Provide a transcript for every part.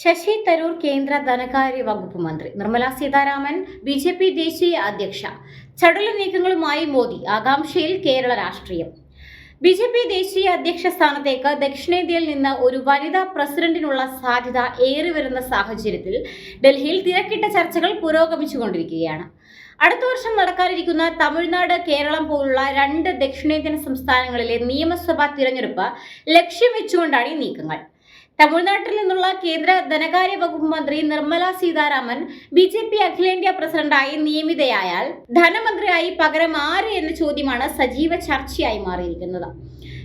ശശി തരൂർ കേന്ദ്ര ധനകാര്യ വകുപ്പ് മന്ത്രി. Nirmala Sitharaman B J P ദേശീയ അധ്യക്ഷ. ചടുല നീക്കങ്ങളുമായി മോദി. ആകാംക്ഷയിൽ കേരള രാഷ്ട്രീയം. ബി ജെ പി ദേശീയ അധ്യക്ഷ സ്ഥാനത്തേക്ക് ദക്ഷിണേന്ത്യയിൽ നിന്ന് ഒരു വനിതാ പ്രസിഡന്റിനുള്ള സാധ്യത ഏറി വരുന്ന സാഹചര്യത്തിൽ ഡൽഹിയിൽ തിരക്കിട്ട ചർച്ചകൾ പുരോഗമിച്ചുകൊണ്ടിരിക്കുകയാണ്. അടുത്ത വർഷം നടക്കാനിരിക്കുന്ന തമിഴ്നാട് കേരളം പോലുള്ള രണ്ട് ദക്ഷിണേന്ത്യൻ സംസ്ഥാനങ്ങളിലെ നിയമസഭാ തിരഞ്ഞെടുപ്പ് ലക്ഷ്യം വെച്ചുകൊണ്ടാണ് ഈ നീക്കങ്ങൾ. തമിഴ്നാട്ടിൽ നിന്നുള്ള കേന്ദ്ര ധനകാര്യ വകുപ്പ് മന്ത്രി Nirmala Sitharaman B J P അഖിലേന്ത്യാ പ്രസിഡന്റായി നിയമിതയായാൽ ധനമന്ത്രിയായി പകരം ആര് എന്ന ചോദ്യമാണ് സജീവ ചർച്ചയായി മാറിയിരിക്കുന്നത്.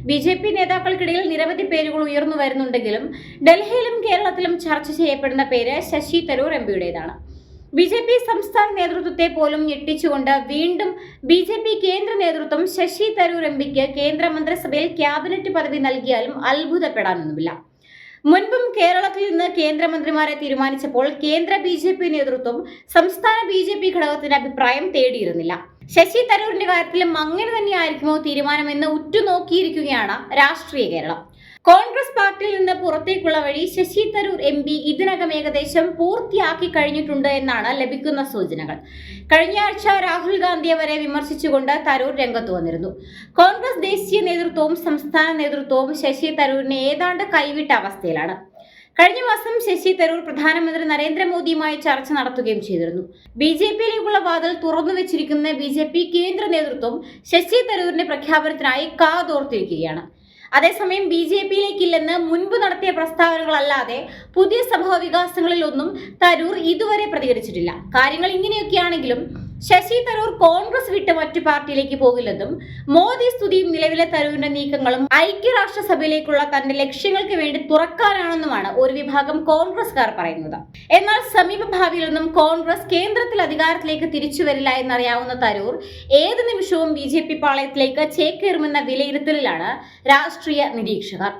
ബി ജെ പി നേതാക്കൾക്കിടയിൽ നിരവധി പേരുകൾ ഉയർന്നു വരുന്നുണ്ടെങ്കിലും ഡൽഹിയിലും കേരളത്തിലും ചർച്ച ചെയ്യപ്പെടുന്ന പേര് ശശി തരൂർ എം പിയുടേതാണ്. ബി ജെ പി സംസ്ഥാന നേതൃത്വത്തെ പോലും ഞെട്ടിച്ചുകൊണ്ട് വീണ്ടും ബി ജെ പി കേന്ദ്ര നേതൃത്വം ശശി തരൂർ എം പിക്ക് കേന്ദ്രമന്ത്രിസഭയിൽ ക്യാബിനറ്റ് പദവി നൽകിയാലും അത്ഭുതപ്പെടാനൊന്നുമില്ല. മുൻപും കേരളത്തിൽ നിന്ന് കേന്ദ്രമന്ത്രിമാരെ തീരുമാനിച്ചപ്പോൾ കേന്ദ്ര ബി ജെ പി നേതൃത്വം സംസ്ഥാന ബി ജെ പി ഘടകത്തിന്റെ അഭിപ്രായം തേടിയിരുന്നില്ല. ശശി തരൂരിന്റെ കാര്യത്തിലും അങ്ങനെ തന്നെയായിരിക്കുമോ തീരുമാനമെന്ന് ഉറ്റുനോക്കിയിരിക്കുകയാണ് രാഷ്ട്രീയ കേരളം. കോൺഗ്രസ് പാർട്ടിയിൽ നിന്ന് പുറത്തേക്കുള്ള വഴി ശശി തരൂർ എം പി ഇതിനകം ഏകദേശം പൂർത്തിയാക്കി കഴിഞ്ഞിട്ടുണ്ട് എന്നാണ് ലഭിക്കുന്ന സൂചനകൾ. കഴിഞ്ഞ ആഴ്ച രാഹുൽ ഗാന്ധിയെ വരെ വിമർശിച്ചുകൊണ്ട് തരൂർ രംഗത്ത് വന്നിരുന്നു. കോൺഗ്രസ് ദേശീയ നേതൃത്വവും സംസ്ഥാന നേതൃത്വവും ശശി തരൂരിനെ ഏതാണ്ട് കൈവിട്ട അവസ്ഥയിലാണ്. കഴിഞ്ഞ മാസം ശശി തരൂർ പ്രധാനമന്ത്രി നരേന്ദ്രമോദിയുമായി ചർച്ച നടത്തുകയും ചെയ്തിരുന്നു. ബി ജെ പിയിലേക്കുള്ള വാതിൽ തുറന്നു വെച്ചിരിക്കുന്ന ബി ജെ പി കേന്ദ്ര നേതൃത്വം ശശി തരൂരിന്റെ പ്രഖ്യാപനത്തിനായി കാതോർത്തിരിക്കുകയാണ്. അതേസമയം ബി ജെ പിയിലേക്കില്ലെന്ന് മുൻപ് നടത്തിയ പ്രസ്താവനകളല്ലാതെ പുതിയ സംഭവ വികാസങ്ങളിലൊന്നും തരൂർ ഇതുവരെ പ്രതികരിച്ചിട്ടില്ല. കാര്യങ്ങൾ ഇങ്ങനെയൊക്കെയാണെങ്കിലും ശശി തരൂർ കോൺഗ്രസ് വിട്ട് മറ്റു പാർട്ടിയിലേക്ക് പോകില്ലെന്നും മോദി സ്തുതിയും നിലവിലെ തരൂരിന്റെ നീക്കങ്ങളും ഐക്യരാഷ്ട്രസഭയിലേക്കുള്ള തന്റെ ലക്ഷ്യങ്ങൾക്ക് വേണ്ടി തുറക്കാനാണെന്നുമാണ് ഒരു വിഭാഗം കോൺഗ്രസ്കാർ പറയുന്നത്. എന്നാൽ സമീപ ഭാവിയിലൊന്നും കോൺഗ്രസ് കേന്ദ്രത്തിൽ അധികാരത്തിലേക്ക് തിരിച്ചു വരില്ല എന്നറിയാവുന്ന തരൂർ ഏത് നിമിഷവും ബി ജെ പി പാളയത്തിലേക്ക് ചേക്കേറുമെന്ന വിലയിരുത്തലിലാണ് രാഷ്ട്രീയ നിരീക്ഷകർ.